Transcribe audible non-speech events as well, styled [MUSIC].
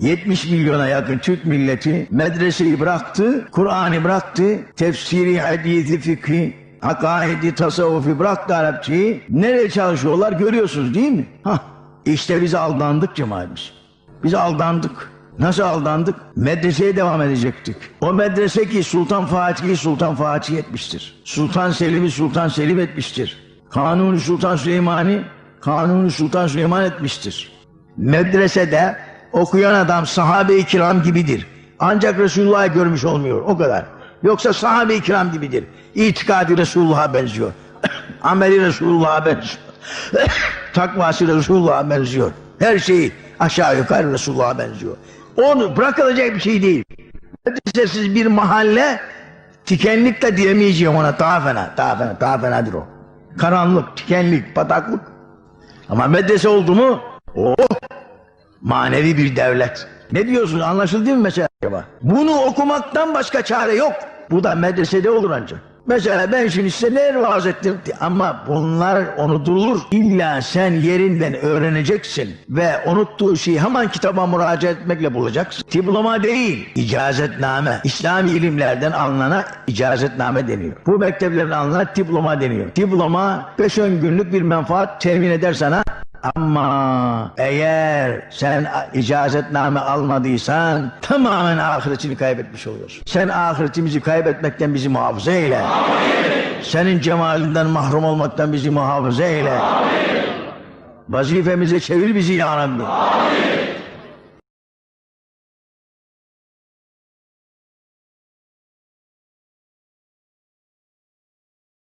70 milyona yakın Türk milleti medreseyi bıraktı, Kur'an'ı bıraktı, tefsiri, hadisi, fikri, akaidi, tasavvufi bıraktı Arapçayı. Nereye çalışıyorlar görüyorsunuz değil mi? Hah, işte biz aldandık cemaatimiz. Biz aldandık. Nasıl aldandık? Medreseye devam edecektik. O medrese ki Sultan Fatih'i Sultan Fatih etmiştir. Sultan Selim'i Sultan Selim etmiştir. Kanuni Sultan Süleyman'ı Kanuni Sultan Süleyman etmiştir. Medresede okuyan adam sahabe-i kiram gibidir. Ancak Resulullah'ı görmüş olmuyor o kadar. Yoksa sahabe-i kiram gibidir. İtikadi Resulullah'a benziyor. [COUGHS] Ameli Resulullah'a benziyor. [COUGHS] Takvası Resulullah'a benziyor. Her şeyi aşağı yukarı Resulullah'a benziyor. Onu bırakılacak bir şey değil. Medresesiz bir mahalle tikenlik de diyemeyeceğim ona daha fena, daha fena, daha fenadır o. Karanlık, tikenlik, bataklık. Ama medrese oldu mu oh manevi bir devlet. Ne diyorsun anlaşıldı mı mesela acaba? Bunu okumaktan başka çare yok. Bu da medresede olur ancak. Mesela ben şimdi size ne vaaz ettim ama bunlar unutulur. İlla sen yerinden öğreneceksin ve unuttuğu şeyi hemen kitaba müracaat etmekle bulacaksın. Diploma değil, icazetname. İslami ilimlerden alınana icazetname deniyor. Bu mekteplerden alınan diploma deniyor. Diploma 5-10 günlük bir menfaat temin eder sana ama eğer sen icazetname almadıysan tamamen ahiretini kaybetmiş oluyorsun. Sen ahiretimizi kaybetmekten bizi muhafaza eyle. Senin cemalinden mahrum olmaktan bizi muhafaza eyle. Vazifemize çevir bizi ya Rabbi.